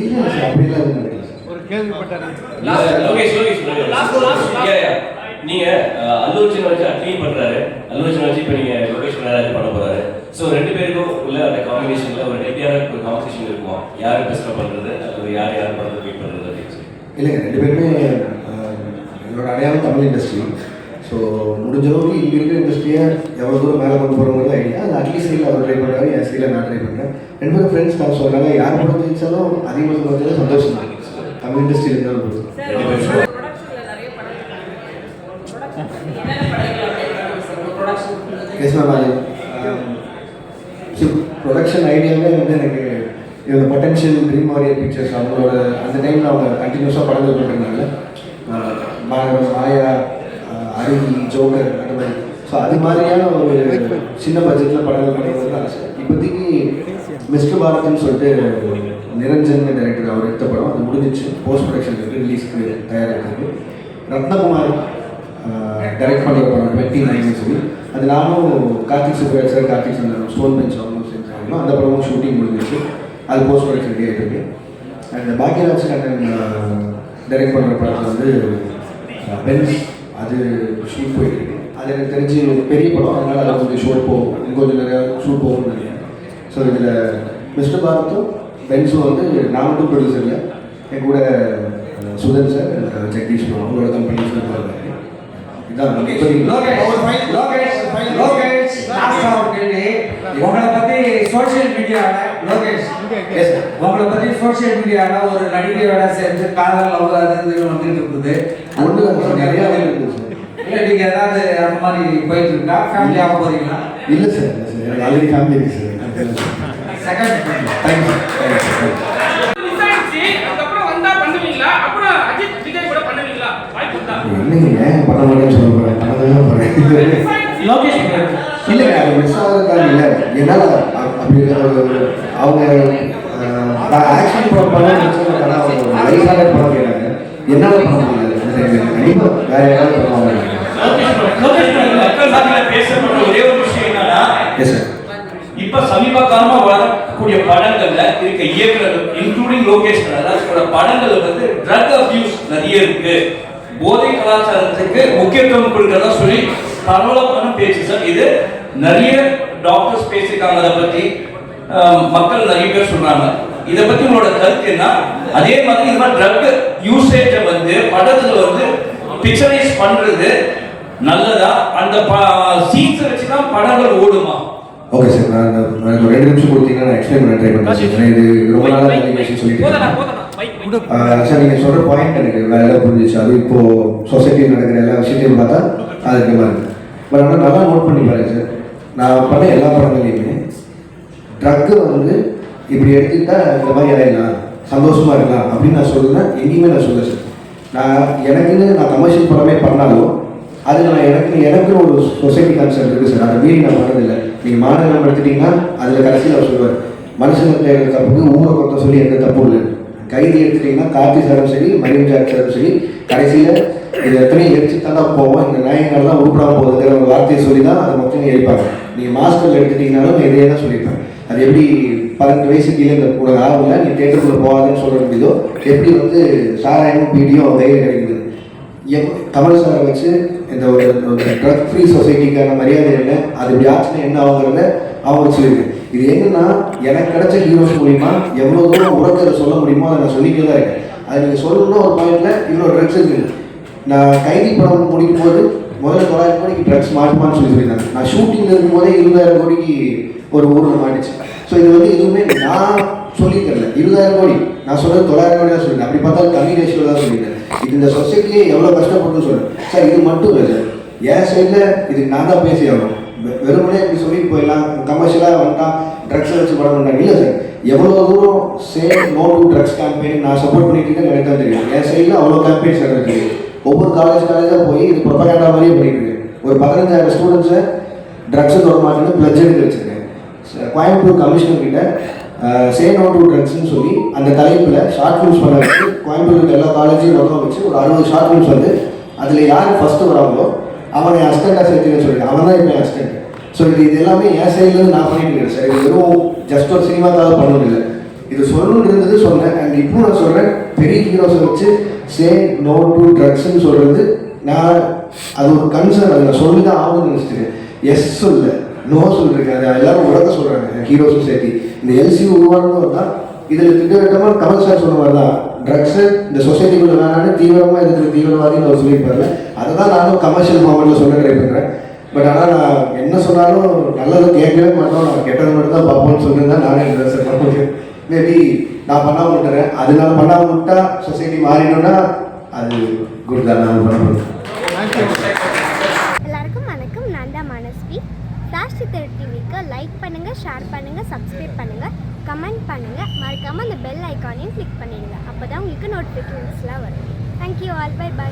இல்லை சார் அப்படிலாம் எதுவும் நடக்கல சார் ஒரு yeah. நீங்க அஹ், அல்லு அர்ஜுன் வச்சு பண்றாரு. அல்லு அர்ஜுன் வச்சு இப்போ நீங்க லோகேஷ் கனகராஜ் பண்ண போறாரு. ஸோ ரெண்டு பேருக்கும் உள்ள அந்த காம்பினேஷன்ல ஒரு ஹெல்த்தியான ஒரு காம்படிஷன் இருக்குமா. யார் பெஸ்ட்டாக பண்றது? அல்லது யார் யார் பண்றது மீட் பண்றது அப்படின்னு சொல்லி. இல்லைங்க ரெண்டு பேருமே எங்களோட அடையாளம் தமிழ் இண்டஸ்ட்ரி ஸோ முடிஞ்ச அளவுக்கு இங்கே இருக்கிற இண்டஸ்ட்ரியை எவ்வளோ தூரம் மேலே கொண்டு போகிறவங்க ஐடியா. அது அட்லீஸ்ட் சைடில் அவர் ட்ரை பண்ணுறாரு என் சைடில் நான் ட்ரை பண்ணுறேன் ரெண்டு பேரும் ஃப்ரெண்ட்ஸ் தான் சொல்கிறாங்க யார் படம் ஜெயிச்சாலும் அதிகமாக சந்தோஷம் தான். தமிழ் இண்டஸ்ட்ரியில் இருந்தாலும் படங்கள் ப்ரொடக்ஷன் ஐடியாவே வந்து எனக்கு இந்த பொட்டன்ஷியல் ட்ரீம் வாரியர் பிக்சர்ஸ் அவங்களோட அந்த டைமில் அவங்க கண்டினியூஸாக படங்கள் பண்ணுறதுனால மாணவன் மாயா ஆஹ், அருவி ஜோக்கர் அந்த மாதிரி. ஸோ அது மாதிரியான ஒரு சின்ன பட்ஜெட்டில் படங்கள் பண்ணுறது தான் ஆசை. இப்போதைக்கு மிஸ்டர் பாரத்னு சொல்லிட்டு நிரஞ்சன் டைரக்டர் அவர் எடுத்த படம் அது முடிஞ்சிச்சு. போஸ்ட் ப்ரொடக்ஷன் ரிலீஸ்க்கு தயாராகிருக்கு ரத்னகுமார் டைரக்ட் பண்ணுற படம் டுவெண்ட்டி நைன் சொல்லி. அது நானும் கார்த்திக் சுப்ராஜ் சார் கார்த்திக் சந்தனம் ஸ்டோன் பெஞ்ச் அவங்களும் செஞ்சாங்க அந்த படமும் ஷூட்டிங் முடிஞ்சிச்சு. அது post production ready and Bhagyaraj Kannan direct பண்ணுற படத்தில் வந்து பென்ஸ் அது ஷூட் போயிட்டு எனக்கு தெரிஞ்சு ஒரு பெரிய படம். அதனால் அதில் கொஞ்சம் ஷூட் போகும். இன்னும் கொஞ்சம் நிறையா ஷூட் போகும்னு நினைக்கிறேன். ஸோ இதில் மிஸ்டர் பாரத்தும் பென்ஸும் வந்து நான் மட்டும் ப்ரொடியூசர் இல்லை. என் கூட சுதன் சார் ஜெகதீஷ் அவங்களோட கம்பெனி சார் உங்களை பத்தி சோஷியல் மீடியால லோகேஷ். உங்களை பத்தி சோஷியல் மீடியால ஒரு நடிகையோட சேர்ந்து காதல் லவ் அது வந்துட்டு இருக்குது. நிறையா இருக்குது இல்ல நீங்க ஏதாவது அந்த மாதிரி போயிட்டு இருக்கா ஃபேமிலியாக போறீங்களா? இல்லை சார் இல்லை சார். எனக்கு ஆல்ரெடி ஃபேமிலி இருக்கு சார். செகண்ட் தேங்க்யூ ஏன் பண்ண மாட்டேன்னு சொல்ல போகிறேன் தான் போகிறேன் லோகேஷ் இல்லைங்க அது மிஸ் ஆகிறதுக்காக இல்லை. என்னால் அப்படி அவங்க ஆக்ஷன் படம் பண்ண ஆனால் அவங்க லைஃபாக படம் கேட்டாங்க. என்னால் பண்ண முடியல கண்டிப்பாக வேறு யாராவது பண்ணுவாங்க. மக்கள் மத்தியில பேசப்பட்ட ஒரே ஒரு விஷயம் என்னன்னா எஸ் சார் இப்ப சமீப காலமா வரக்கூடிய படங்கள்ல இருக்க இயக்குனர்கள் இன்க்ளூடிங் லோகேஷ் கனகராஜோட படங்கள்ல வந்து ட்ரக் அபியூஸ் நிறைய இருக்கு. போதை கலாச்சாரத்துக்கு முக்கியத்துவம் கொடுக்கறதா சொல்லி பரவலமான பேச்சு சார் இது நிறைய டாக்டர்ஸ் பேசியிருக்காங்க. அதை பத்தி மக்கள் நிறைய பேர் சொல்றாங்க. இதை பத்தி உங்களோட கருத்து என்ன? அதே மாதிரி இந்த மாதிரி ட்ரக் யூசேஜை வந்து படத்துல வந்து பிக்சரைஸ் பண்றது நல்லதா? அந்த சீன்ஸை வச்சு தான் படங்கள் ஓடுமா? ஓகே சார் நான் எனக்கு ரெண்டு நிமிஷம் கொடுத்தீங்கன்னா நான் எக்ஸ்பிளைன் பண்ண ட்ரை பண்ணுறேன் இது ரொம்ப நாளாக விஷயம் சொல்லிட்டு சார் நீங்கள் சொல்கிற பாயிண்ட் எனக்கு வேலை புரிஞ்சிச்சு அது இப்போ சொசைட்டியில் நடக்கிற எல்லா விஷயத்தையும் பார்த்தா அது இருக்க மாதிரி. பட் ஆனால் நல்லா நோட் பண்ணி பாருங்க சார் நான் பண்ண எல்லா படங்கள்லையுமே ட்ரக்கு வந்து இப்படி எடுத்துக்கிட்டா இந்த மாதிரி ஆயிடலாம் சந்தோஷமா இருக்கலாம் அப்படின்னு நான் சொல்லுவேன் எங்கேயுமே நான் சொல்ல சார் நான் எனக்குன்னு நான் கமர்ஷியல் படமே பண்ணாலும் அது நான் எனக்கு எனக்கு ஒரு சொசைட்டி கான்செப்ட் இருக்குது சார் அதை மீறி நான் பண்ணதில்லை. நீங்கள் மாநகரம் எடுத்துட்டீங்கன்னா அதில் கடைசியில் அவர் சொல்லுவார் மனுஷங்க எடுத்த தப்புக்கு ஊரை கொத்த சொல்லி எந்த தப்பும் இல்லை. கைது எடுத்துட்டீங்கன்னா கார்த்தி சாரும் சரி மரியம் ஜாக் சாரும் சரி கடைசியில் இது எத்தனையும் எரிச்சு தான் போவோம். இந்த நாயங்கள் தான் உருப்படாம போகுதுங்கிற ஒரு வார்த்தையை சொல்லி தான் அதை மொத்தம் எரிப்பாங்க. நீங்கள் மாஸ்டரில் எடுத்துட்டீங்கனாலும் எதையே தான் சொல்லியிருப்பேன். அது எப்படி பன்னெண்டு வயசு கீழே இந்த கூட ஆகல நீ தேட்டருக்குள்ளே போகாதுன்னு சொல்ல முடியுதோ எப்படி வந்து சாராயமும் பீடியும் தைரியம் கிடைக்குது. எப் தமிழ் சாரை வச்சு இந்த ஒரு ட்ரக் ஃப்ரீ சொசைட்டிக்கான மரியாதை என்ன? அது இப்படி ஆச்சுன்னா என்ன ஆகுங்கிறத அவங்க சொல்லியிருக்கு. இது என்னன்னா எனக்கு கிடைச்ச ஹீரோஸ் மூலிமா எவ்வளோ தூரம் உரத்தை சொல்ல முடியுமோ அதை நான் சொல்லிக்கிட்டே தான் இருக்கேன். அது நீங்கள் சொல்லணும்னா ஒரு பாயிண்ட்ல இவ்வளோ ட்ரக்ஸ் இருக்குது நான் கைதி படம் முடிக்கும் போது முதல்ல தொள்ளாயிரம் கோடிக்கு ட்ரக்ஸ் மாட்டுமான்னு சொல்லி சொல்லியிருந்தாங்க. நான் ஷூட்டிங்கில் இருக்கும்போதே இருபதாயிரம் கோடிக்கு ஒரு ஊரில் மாட்டிச்சு. ஸோ இது வந்து எதுவுமே நான் சொல்லி தரல இருபதாயிரம் கோடி. நான் சொல்றது தொள்ளாயிரம் கோடி தான் சொல்லிட்டேன் அப்படி பார்த்தா கம்மி ரேஷியோ தான் சொல்லிட்டேன் இது இந்த சொசைட்டிலே எவ்வளோ கஷ்டப்பட்டு சொல்றேன் சார் இது மட்டும் இல்லை. சார் என் சைடில் இதுக்கு நான் தான் பேசி ஆகணும். வெ- வெறுமனே இப்படி சொல்லிட்டு போயிடலாம். கமர்ஷியலாக வந்துட்டான் ட்ரக்ஸை வச்சு படம் பண்ணுறாங்க. இல்லை சார். எவ்வளோ தூரம் same no to drugs campaign நான் சப்போர்ட் பண்ணிட்டு இருக்கேன் எனக்கு தான் தெரியும். என் சைடில் அவ்வளோ கேம்பெயின்ஸ் நடக்குது ஒவ்வொரு காலேஜ் காலேஜாக போய் இது ப்ரொபகேண்டா மாதிரியே பண்ணிட்டு இருக்கு. ஒரு பதினஞ்சாயிரம் ஸ்டூடெண்ட்ஸை ட்ரக்ஸை தொட மாட்டேன்னு பிளட்ஜ் எடுத்து வச்சுருக்கேன். கோயம்புத்தூர் கமிஷனர் கிட்ட சே நோ டூ ட்ரக்ஸ்னு சொல்லி அந்த தலைப்பில் ஷார்ட் ஃபிலிம்ஸ் பண்ண வச்சு கோயம்புத்தூர் எல்லா காலேஜையும் மொத்தம் வச்சு ஒரு அறுபது ஷார்ட் ஃபிலிம்ஸ் வந்து அதில் யார் ஃபஸ்ட்டு வராங்களோ அவனை அசிஸ்டண்டாக சேர்த்துன்னு சொல்லிட்டு அவன் தான் இப்போ அஸ்டண்ட் ஸோ இது இது எல்லாமே என் சைட்லேருந்து நான் பண்ணிட்டு இருக்கேன் சார் இது வெறும் ஜஸ்ட் ஒரு சினிமாக்காக பண்ணணும் இல்லை. இது சொல்லணும்னு இருந்தது சொன்னேன். அண்ட் இப்போ நான் சொல்கிறேன் பெரிய ஹீரோஸை வச்சு சே நோ டு ட்ரக்ஸ்ன்னு சொல்கிறது நான் அது ஒரு கன்சர்ன் அதை நான் சொல்லி தான் ஆகணும்னு நினச்சிட்டு எஸ் சொல்ல. நோ சொல்லிருக்கேன் எல்லாரும் உலக சொல்கிறாங்க ஹீரோஸும் சேர்த்து இந்த எல்சி உருவானதும் இதில் திட்டவட்டமாக கமல் சார் சொன்ன மாதிரி தான். ட்ரக்ஸு இந்த சொசைட்டிக்குள்ள வேணான்னு தீவிரமாக இருக்கிற தீவிரவாதின்னு அவர் சொல்லியிருப்பாரு அதை தான் நானும் கமர்ஷியல் ஃபார்மெட்டில் சொல்ல ட்ரை பண்ணுறேன் பட் ஆனால் நான் என்ன சொன்னாலும் நல்லது கேட்கவே மாட்டோம். நான் கெட்டது மட்டும் தான் பார்ப்போம்னு சொல்லியிருந்தா நானே இல்லை சார் பண்ண முடியும். மேபி நான் பண்ணாமல் விட்டுறேன். அது நான் பண்ணாமல் விட்டா சொசைட்டி மாறினோன்னா அது குட் தான். நான் பண்ண முடியும் எல்லாருக்கும் வணக்கம் நான் தான் மனஸ்வி ஃப்ளாஷ் சித்தர் டிவிக்கு லைக் பண்ணுங்கள் ஷேர் பண்ணுங்கள் சப்ஸ்கிரைப் பண்ணுங்கள் கமெண்ட் பண்ணுங்கள் மறக்காமல் அந்த பெல் ஐக்கானையும் கிளிக் பண்ணிடுங்க. அப்போ தான் உங்களுக்கு நோட்டிஃபிகேஷன்ஸ்லாம் வரும். Thank you all by by